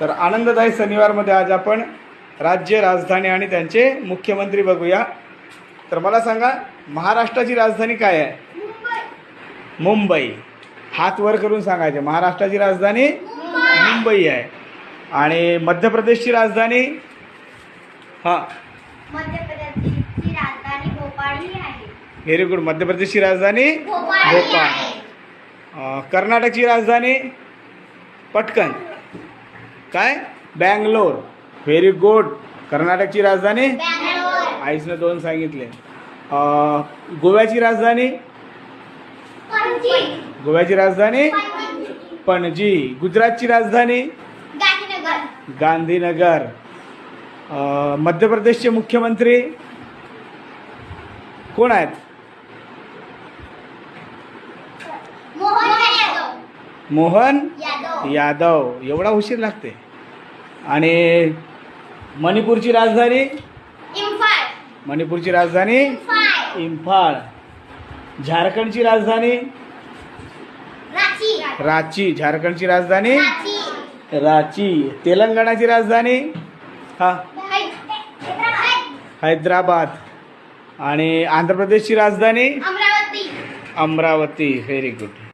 तर आनंददायी शनिवारमध्ये आज आपण राज्य राजधानी आणि त्यांचे मुख्यमंत्री बघूया. तर मला सांगा महाराष्ट्राची राजधानी काय आहे? मुंबई. हात वर करून सांगायचे. महाराष्ट्राची राजधानी मुंबई. आहे. आणि मध्य प्रदेशची राजधानी? हां. मध्य प्रदेशची राजधानी भोपाळ ही आहे. व्हेरी गुड मध्य प्रदेशची राजधानी भोपाळ कर्नाटकची राजधानी पटकन. काय? बँगलोर. व्हेरी गुड कर्नाटकची राजधानी? बँगलोर. आईसनं दोन सांगितले. गोव्याची राजधानी? गोव्याची राजधानी? पणजी. गुजरातची राजधानी? गांधीनगर. मध्य प्रदेशचे मुख्यमंत्री? कोण आहेत? मोहन यादव. मोहन यादव. यादव. एवढा उशीर लागते. आणि मणिपूरची राजधानी? मणिपूरची राजधानी? इम्फाळ झारखंडची राजधानी? रांची. रांची. झारखंडची राजधानी? रांची. तेलंगणाची राजधानी? हा. हैदराबाद. आणि आंध्र प्रदेशची राजधानी? अमरावती. अमरावती. Very good